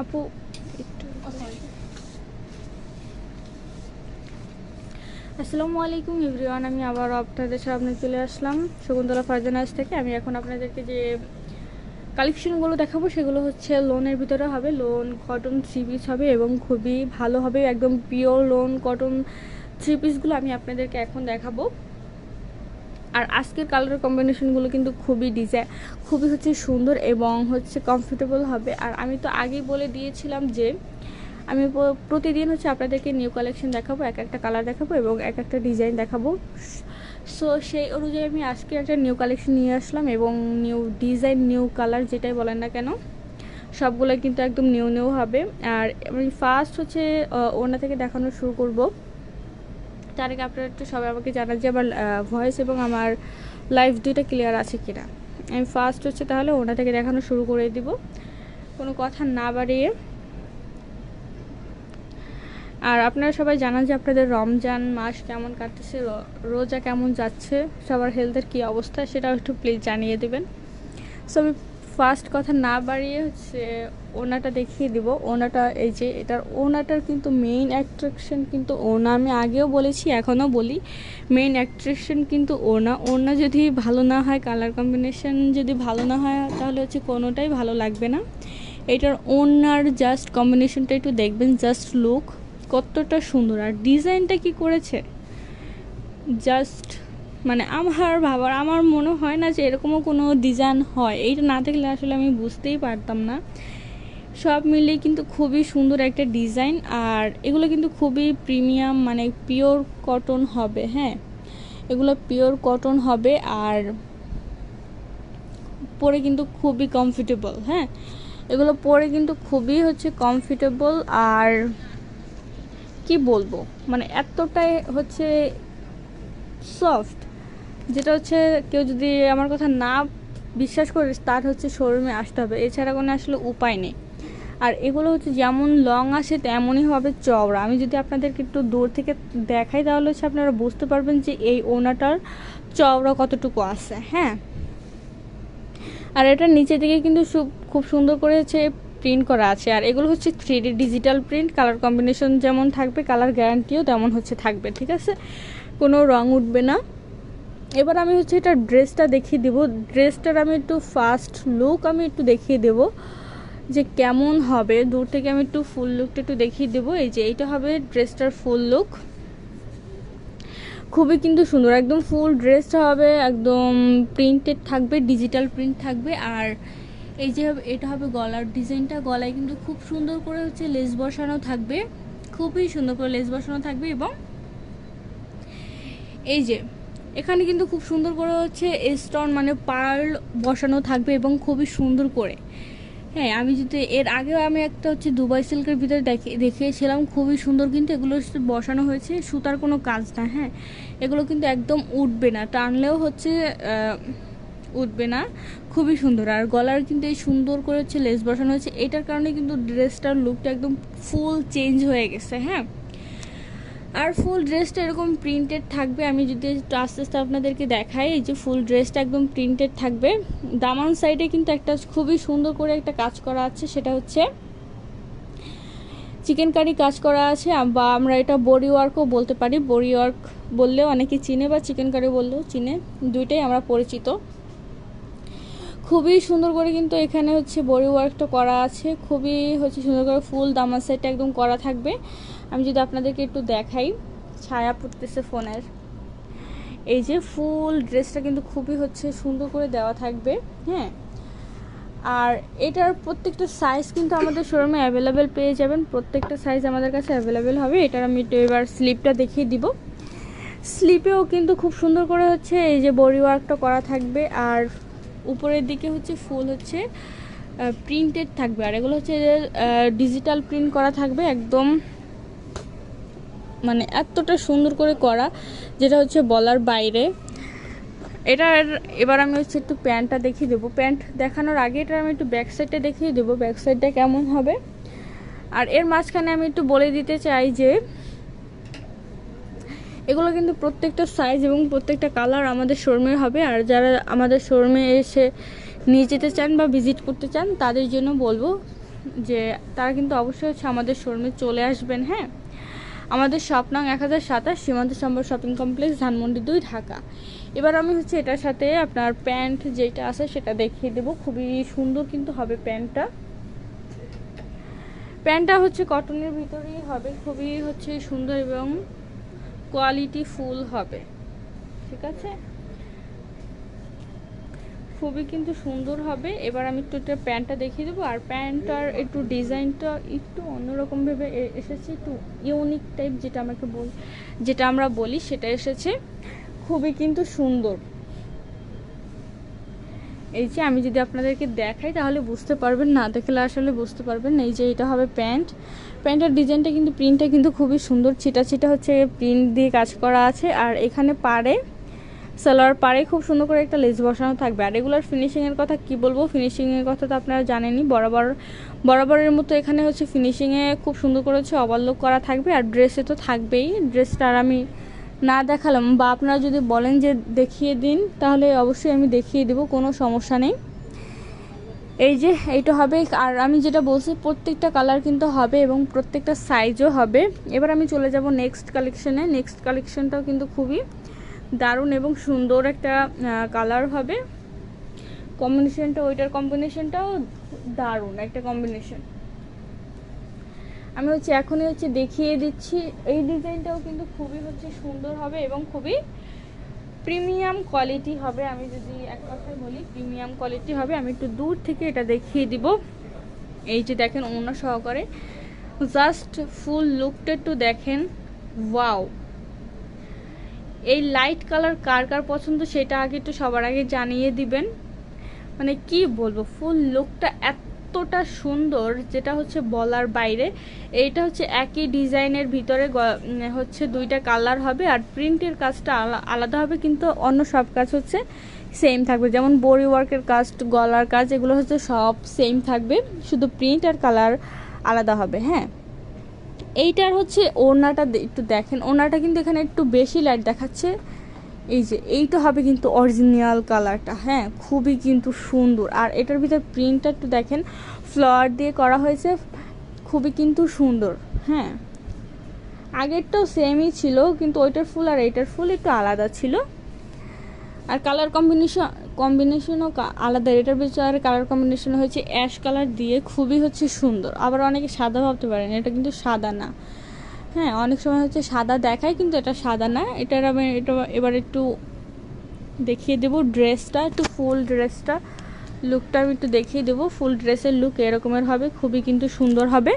আপু একটু আসসালামু আলাইকুম এভরিওয়ান আমি আবার আপনাদের সামনে চলে আসলাম শকুন্তলা ফারজানাজ থেকে। আমি এখন আপনাদেরকে যে কালেকশনগুলো দেখাবো সেগুলো হচ্ছে লোনের ভিতরে হবে। লোন কটন থ্রি পিস হবে এবং খুবই ভালো হবে। একদম পিওর লোন কটন থ্রি পিসগুলো আমি আপনাদেরকে এখন দেখাবো। আর আজকের কালার কম্বিনেশনগুলো কিন্তু খুবই ডিজাইন খুবই হচ্ছে সুন্দর এবং হচ্ছে কমফোর্টেবল হবে। আর আমি তো আগেই বলে দিয়েছিলাম যে, আমি প্রতিদিন হচ্ছে আপনাদেরকে নিউ কালেকশন দেখাবো, এক একটা কালার দেখাবো এবং এক একটা ডিজাইন দেখাবো। সো সেই অনুযায়ী আমি আজকে একটা নিউ কালেকশন নিয়ে আসলাম এবং নিউ ডিজাইন নিউ কালার যেটাই বলেন না কেন সবগুলো কিন্তু একদম নিউ নিউ হবে। আর আমি ফার্স্ট হচ্ছে ওনা থেকে দেখানো শুরু করব। তার আগে আপনারা একটু সবাই আমাকে জানান যে আমার ভয়েস এবং আমার লাইভ দুইটা ক্লিয়ার আছে কিনা। আমি ফার্স্ট হচ্ছে তাহলে ওনা থেকে দেখানো শুরু করে দিব। কোনো কথা না বাড়িয়ে। আর আপনারা সবাই জানান যে আপনাদের রমজান মাস কেমন কাটতেছে রোজা কেমন যাচ্ছে, সবার হেলথের কী অবস্থা সেটাও একটু প্লিজ জানিয়ে দেবেন। সো আমি ফার্স্ট কথা না বাড়িয়ে হচ্ছে ওনাটা দেখিয়ে দিব। ওনাটা, এই যে এটার ওনাটার কিন্তু মেইন অ্যাট্রাকশন কিন্তু ওনা। আমি আগেও বলেছি, এখনও বলি মেইন অ্যাট্রাকশন কিন্তু ওনা। ওনা যদি ভালো না হয় কালার কম্বিনেশন যদি ভালো না হয়, তাহলে হচ্ছে কোনোটাই ভালো লাগবে না। এটার ওনার জাস্ট কম্বিনেশনটা একটু দেখবেন জাস্ট লুক কতটা সুন্দর। আর ডিজাইনটা কি করেছে? জাস্ট মানে আমার ভাবার, আমার মনে হয় না যে এরকমও কোনো ডিজাইন হয়। এইটা না দেখলে আসলে আমি বুঝতেই পারতাম না। সব মিলিয়ে কিন্তু খুবই সুন্দর একটা ডিজাইন আর এগুলো কিন্তু খুবই প্রিমিয়াম মানে পিওর কটন হবে হ্যাঁ। এগুলো পিওর কটন হবে আর পরে কিন্তু খুবই কমফোর্টেবল হ্যাঁ। এগুলো পরে কিন্তু খুবই হচ্ছে কমফোর্টেবল আর কি বলব মানে এতটাই হচ্ছে সফট যেটা হচ্ছে কেউ যদি আমার কথা না বিশ্বাস করে তার হচ্ছে শোরুমে আসতে হবে। এছাড়া কোনো আসলে উপায় নেই। আর এগুলো হচ্ছে যেমন লং আসে তেমনই হবে চওড়া। আমি যদি আপনাদেরকে একটু দূর থেকে দেখাই তাহলে হচ্ছে আপনারা বুঝতে পারবেন যে এই ওনাটার চওড়া কতটুকু আছে হ্যাঁ? আর এটা নিচে দিকে কিন্তু খুব সুন্দর করে হচ্ছে প্রিন্ট করা আছে। আর এগুলো হচ্ছে three digital print colour combination যেমন থাকবে কালার গ্যারান্টিও তেমন হচ্ছে থাকবে, ঠিক আছে? কোনো রং উঠবে না। এবার আমি হচ্ছে এটা ড্রেসটা দেখিয়ে দেবো। ড্রেসটার আমি একটু ফার্স্ট লুক আমি একটু দেখিয়ে দেবো। যে কেমন হবে, দূর থেকে আমি একটু ফুল লুকটা একটু দেখিয়ে দেবো। এই যে এইটা হবে ড্রেসটার ফুল লুক খুবই কিন্তু সুন্দর, একদম ফুল ড্রেসটা হবে, একদম প্রিন্টেড থাকবে ডিজিটাল প্রিন্ট থাকবে। আর এই যে এটা হবে গলার ডিজাইনটা গলায় কিন্তু খুব সুন্দর করে হচ্ছে লেস বসানো থাকবে। খুবই সুন্দর করে লেস বসানো থাকবে এবং এই যে এখানে কিন্তু খুব সুন্দর করে হচ্ছে স্টোন মানে পার্ল বসানো থাকবে এবং খুবই সুন্দর করে। হ্যাঁ আমি যদি এর আগেও আমি একটা হচ্ছে দুবাই সিল্কের ভিতরে দেখে, দেখিয়েছিলাম, খুবই সুন্দর কিন্তু এগুলো বসানো হয়েছে, সুতার কোনো কাজ না হ্যাঁ। এগুলো কিন্তু একদম উঠবে না, টানলেও হচ্ছে উঠবে না, খুবই সুন্দর। আর গলার কিন্তু এই সুন্দর করে হচ্ছে লেস বসানো হয়েছে, এটার কারণে কিন্তু ড্রেসটার লুকটা একদম ফুল চেঞ্জ হয়ে গেছে হ্যাঁ। আর ফুল ড্রেসটা এরকম প্রিন্টেড থাকবে। আমি যদি একটু আস্তে আস্তে আপনাদেরকে দেখাই, এই যে ফুল ড্রেসটা একদম প্রিন্টেড থাকবে। দামান সাইডে কিন্তু একটা খুবই সুন্দর করে একটা কাজ করা আছে, সেটা হচ্ছে চিকেন কারি কাজ করা আছে, বা আমরা এটা বডি ওয়ার্কও বলতে পারি। বডি ওয়ার্ক বললেও অনেকে চিনে বা চিকেন কারি বললেও চিনে। দুইটাই আমরা পরিচিত। খুবই সুন্দর করে কিন্তু এখানে হচ্ছে বডি ওয়ার্কটা করা আছে। খুবই হচ্ছে সুন্দর করে ফুল দামার সাইডটা একদম করা থাকবে। আমি যদি আপনাদেরকে একটু দেখাই, ছায়া পড়তেছে ফোনের। এই যে ফুল ড্রেসটা কিন্তু খুবই হচ্ছে সুন্দর করে দেওয়া থাকবে হ্যাঁ। আর এটার প্রত্যেকটা সাইজ কিন্তু আমাদের শোরুমে অ্যাভেলেবেল পেয়ে যাবেন। প্রত্যেকটা সাইজ আমাদের কাছে অ্যাভেলেবেল হবে। এটার আমি এবার স্লিপটা দেখিয়ে দিব। স্লিপেও কিন্তু খুব সুন্দর করে হচ্ছে এই যে বডি ওয়ার্কটা করা থাকবে। আর উপরের দিকে হচ্ছে ফুল হচ্ছে প্রিন্টেড থাকবে। আর এগুলো হচ্ছে ডিজিটাল প্রিন্ট করা থাকবে একদম মানে এতটা সুন্দর করে করা, যেটা হচ্ছে বলার বাইরে। এটার, এবার আমি হচ্ছে একটু প্যান্টটা দেখিয়ে দেবো। প্যান্ট দেখানোর আগে এটা আমি একটু ব্যাক সাইডটা দেখিয়ে দেবো ব্যাক সাইডটা কেমন হবে। আর এর মাঝখানে আমি একটু বলে দিতে চাই যে এগুলো কিন্তু প্রত্যেকটা সাইজ এবং প্রত্যেকটা কালার আমাদের শোরুমে হবে। আর যারা আমাদের শোরুমে এসে নিয়ে যেতে চান বা ভিজিট করতে চান, তাদের জন্য বলব যে তারা কিন্তু অবশ্যই হচ্ছে আমাদের শোরুমে চলে আসবেন হ্যাঁ? আমাদের স্বপ্নাং এক হাজার সাতাশ, সীমান্ত সম্বর শপিং কমপ্লেক্স ধানমন্ডি দুই, ঢাকা। এবার আমি হচ্ছে এটার সাথে আপনার প্যান্ট যেটা আছে সেটা দেখিয়ে দেবো। খুবই সুন্দর কিন্তু হবে প্যান্টটা প্যান্টটা হচ্ছে কটনের ভিতরেই হবে। খুবই হচ্ছে সুন্দর এবং কোয়ালিটি ফুল হবে। ঠিক আছে? খুবই কিন্তু সুন্দর হবে। এবার আমি একটু এটা প্যান্টটা দেখিয়ে দেবো। আর প্যান্টটার একটু ডিজাইনটা একটু অন্যরকমভাবে এসেছে, একটু ইউনিক টাইপ যেটা আমাকে বল, যেটা আমরা বলি, সেটা এসেছে। খুবই কিন্তু সুন্দর। এই যে আমি যদি আপনাদেরকে দেখাই, তাহলে বুঝতে পারবেন না, দেখলে আসলে বুঝতে পারবেন এই যে এটা হবে প্যান্ট। প্যান্টের ডিজাইনটা কিন্তু, প্রিন্টটা কিন্তু খুবই সুন্দর ছিটা ছিটা হচ্ছে প্রিন্ট দিয়ে কাজ করা আছে, আর এখানে পারে সালোয়ার পাড়ে খুব সুন্দর করে একটা লেস বসানো থাকবে। আর রেগুলার ফিনিশিংয়ের কথা কি বলব? ফিনিশিংয়ের কথা তো আপনারা জানেনই, বরাবর, বরাবরের মতো এখানে হচ্ছে ফিনিশিংয়ে খুব সুন্দর করে হচ্ছে ওভারলোক করা থাকবে, আর ড্রেসে তো থাকবেই। ড্রেসটা আর আমি না দেখালাম। বা আপনারা যদি বলেন যে দেখিয়ে দিন, তাহলে অবশ্যই আমি দেখিয়ে দেবো, কোনো সমস্যা নেই। এই যে, এইটা হবে, আর আমি যেটা বলছি, প্রত্যেকটা কালার কিন্তু হবে এবং প্রত্যেকটা সাইজও হবে। এবার আমি চলে যাব নেক্সট কালেকশনে নেক্সট কালেকশনটাও কিন্তু খুবই দারুণ এবং সুন্দর একটা কালার হবে। কম্বিনেশনটা ওইটার কম্বিনেশনটাও দারুণ, একটা কম্বিনেশন আমি হচ্ছে এখনই হচ্ছে দেখিয়ে দিচ্ছি। এই ডিজাইনটাও কিন্তু খুবই হচ্ছে সুন্দর হবে এবং খুবই প্রিমিয়াম কোয়ালিটি হবে। আমি যদি এক কথায় বলি, প্রিমিয়াম কোয়ালিটি হবে। আমি একটু দূর থেকে এটা দেখিয়ে দিব। এই যে দেখেন, অন্য সহকারে। জাস্ট ফুল লুকটা একটু দেখেন। ওয়াও! এই লাইট কালার কার কার পছন্দ সেটা আগে একটু সবার আগে জানিয়ে দিবেন। মানে কি বলব, ফুল লুকটা এতটা সুন্দর যেটা হচ্ছে বলার বাইরে। এইটা হচ্ছে একই ডিজাইনের ভিতরে হচ্ছে দুইটা কালার হবে আর প্রিন্টের কাজটা আলাদা হবে, কিন্তু অন্য সব কাজ হচ্ছে সেম থাকবে। যেমন বড়ি ওয়ার্কের কাজ, গলার কাজ, এগুলো হচ্ছে সব সেম থাকবে। শুধু প্রিন্ট আর কালার আলাদা হবে হ্যাঁ? এইটার হচ্ছে ওড়নাটা একটু দেখেন। ওড়নাটা কিন্তু এখানে একটু বেশি লাইট দেখাচ্ছে। এই যে, এইটা হবে কিন্তু অরিজিনাল কালারটা হ্যাঁ খুবই কিন্তু সুন্দর। আর এটার ভিতরে প্রিন্টটা একটু দেখেন ফ্লাওয়ার দিয়ে করা হয়েছে, খুবই কিন্তু সুন্দর। হ্যাঁ আগেরটাও সেমই ছিল, কিন্তু ওইটার ফুল আর এইটার ফুল একটু আলাদা ছিল। আর কালার কম্বিনেশন কম্বিনেশনও আলাদা। এটার ভিতরে কালার কম্বিনেশন হয়েছে অ্যাশ কালার দিয়ে খুবই হচ্ছে সুন্দর। আবার অনেকে সাদা ভাবতে পারেন, এটা কিন্তু সাদা না। হ্যাঁ অনেক সময় হচ্ছে সাদা দেখায়, কিন্তু এটা সাদা না। এটার আমি এটা এবার একটু দেখিয়ে দেবো ড্রেসটা, একটু ফুল ড্রেসটা। লুকটা আমি একটু দেখিয়ে দেবো। ফুল ড্রেসের লুক এরকমের হবে, খুবই কিন্তু সুন্দর হবে।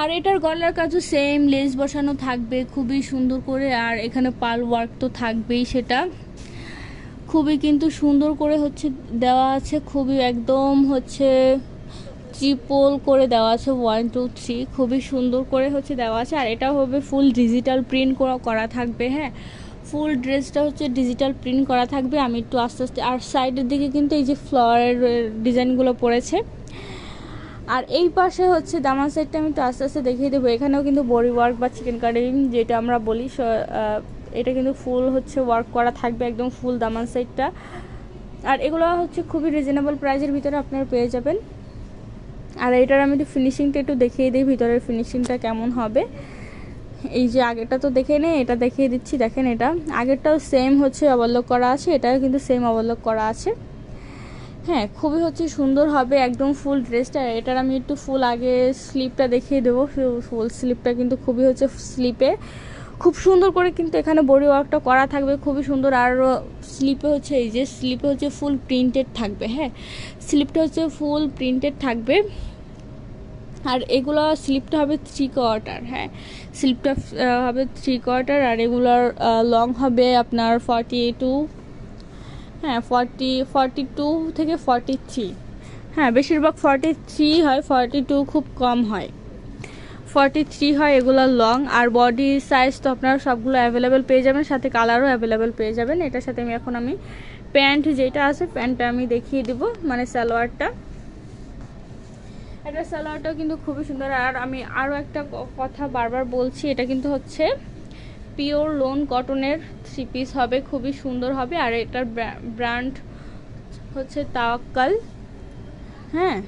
আর এটার গলার কাজও সেম লেস বসানো থাকবে, খুবই সুন্দর করে। আর এখানে পাল ওয়ার্ক তো থাকবেই সেটা। খুবই কিন্তু সুন্দর করে হচ্ছে দেওয়া আছে, খুবই একদম হচ্ছে ট্রিপল করে দেওয়া আছে ওয়ান টু থ্রি খুবই সুন্দর করে হচ্ছে দেওয়া আছে, আর এটা হবে ফুল ডিজিটাল প্রিন্ট করা থাকবে হ্যাঁ? ফুল ড্রেসটা হচ্ছে ডিজিটাল প্রিন্ট করা থাকবে, আমি একটু আস্তে আস্তে, আর সাইডের দিকে কিন্তু এই যে ফ্লাওয়ারের ডিজাইনগুলো পড়েছে। আর এই পাশে হচ্ছে দামান সাইডটা আমি একটু আস্তে আস্তে দেখিয়ে দেবো, এখানেও কিন্তু বডি ওয়ার্ক বা চিকেন কাটিং যেটা আমরা বলি এটা কিন্তু ফুল হচ্ছে ওয়ার্ক করা থাকবে, একদম ফুল দামান সাইডটা আর এগুলো হচ্ছে খুবই রিজনেবল প্রাইসের ভিতরে আপনারা পেয়ে যাবেন। আর এটার আমি একটু ফিনিশিংটা একটু দেখিয়ে দিই, ভিতরের ফিনিশিংটা কেমন হবে। এই যে আগেরটা তো দেখে নেই এটা দেখিয়ে দিচ্ছি, দেখেন এটা। আগেরটাও সেম হচ্ছে, অবলোক করা আছে, এটাও কিন্তু সেম অবলোক করা আছে। হ্যাঁ খুবই হচ্ছে সুন্দর হবে একদম ফুল ড্রেসটা এটার আমি একটু ফুল আগে স্লিপটা দেখিয়ে দেবো ফুল স্লিপটা কিন্তু খুবই হচ্ছে স্লিপে খুব সুন্দর করে কিন্তু এখানে বডি ওয়ার্কটা করা থাকবে, খুবই সুন্দর। আর স্লিপে হচ্ছে এই যে স্লিপে হচ্ছে ফুল প্রিন্টেড থাকবে হ্যাঁ? স্লিপটা হচ্ছে ফুল প্রিন্টেড থাকবে। আর এগুলো স্লিপটা হবে থ্রি কোয়ার্টার হ্যাঁ? স্লিপটা হবে থ্রি কোয়ার্টার আর এগুলোর লং হবে আপনার ফর্টি টু হ্যাঁ ফর্টি ফর্টি টু থেকে ফর্টি থ্রি হ্যাঁ বেশিরভাগ ফর্টি থ্রি হয় ফর্টি টু খুব কম হয়। ফর্টি থ্রি হয়, এগুলো লং আর বডি সাইজ তো আপনারা সবগুলো অ্যাভেলেবেল পেয়ে যাবেন, সাথে কালারও অ্যাভেলেবেল পেয়ে যাবেন। এটার সাথে আমি এখন আমি প্যান্ট যেটা আছে প্যান্টটা আমি দেখিয়ে দিব মানে সালোয়ারটা। এটা সালোয়ারটাও কিন্তু খুবই সুন্দর। আর আমি আরও একটা কথা বারবার বলছি, এটা কিন্তু হচ্ছে পিওর লোন কটনের থ্রি পিস হবে, খুবই সুন্দর হবে। আর এটার ব্র্যান্ড হচ্ছে তাওয়াক্কাল। হ্যাঁ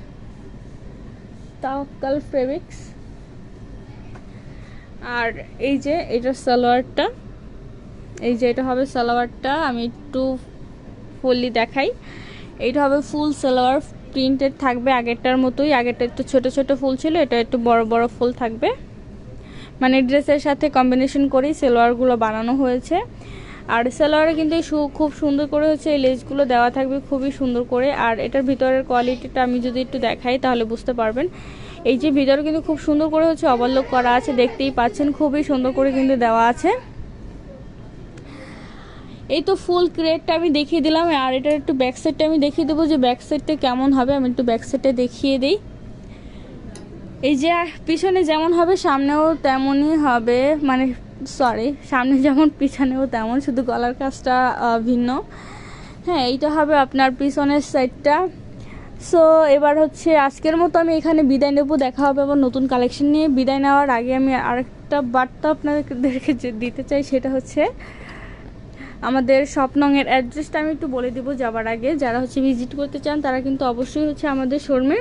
তাওয়াক্কাল ফেব্রিক্স আর এই যে এটা সালোয়ারটা, এই যে এটা হবে সালোয়ারটা, আমি একটু ফুললি দেখাই। এইটা হবে ফুল সালোয়ার, প্রিন্টেড থাকবে আগেরটার মতোই। আগেরটা একটু ছোট ছোট ফুল ছিল, এটা একটু বড় বড় ফুল থাকবে। মানে ড্রেসের সাথে কম্বিনেশন করেই সালোয়ারগুলো বানানো হয়েছে। আর সালোয়ারে কিন্তু খুব সুন্দর করে হচ্ছে এই লেসগুলো দেওয়া থাকবে, খুবই সুন্দর করে। আর এটার ভিতরের কোয়ালিটিটা আমি যদি একটু দেখাই, তাহলে বুঝতে পারবেন। এই যে ভিতরে কিন্তু খুব সুন্দর করে হচ্ছে অবলোক করা আছে, দেখতেই পাচ্ছেন, খুবই সুন্দর করে কিন্তু দেওয়া আছে। এই তো ফুল ক্রেটটা আমি দেখিয়ে দিলাম, আর এটার একটু ব্যাক সাইডটা আমি দেখিয়ে দেবো যে ব্যাক সাইডটা কেমন হবে, আমি একটু ব্যাক সাইডটা দেখিয়ে দিই। এই যে পিছনে যেমন হবে, সামনেও তেমনই হবে মানে সরি সামনে যেমন, পিছনেও তেমন, শুধু গলার কাজটা ভিন্ন। হ্যাঁ এইটা হবে আপনার পিছনের সাইডটা সো এবার হচ্ছে আজকের মতো আমি এখানে বিদায় নেব। দেখা হবে আবার নতুন কালেকশন নিয়ে। বিদায় নেওয়ার আগে আমি আরেকটা বার্তা আপনাদেরকে দিতে চাই, সেটা হচ্ছে আমাদের স্বপ্নংয়ের অ্যাড্রেসটা আমি একটু বলে দেবো যাবার আগে। যারা হচ্ছে ভিজিট করতে চান, তারা কিন্তু অবশ্যই হচ্ছে আমাদের শোরুমে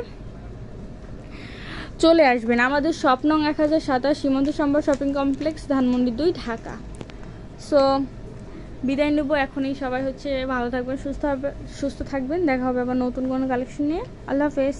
চলে আসবেন। আমাদের স্বপ্নং এক হাজার সাতাশ সীমন্ত সম্বর শপিং কমপ্লেক্স ধানমন্ডি দুই, ঢাকা। সো বিদায় নেব, এখনই সবাই হচ্ছে ভালো থাকবেন, সুস্থ হবে, সুস্থ থাকবেন। দেখা হবে আবার নতুন কোনো কালেকশন নিয়ে। আল্লাহ হাফেজ।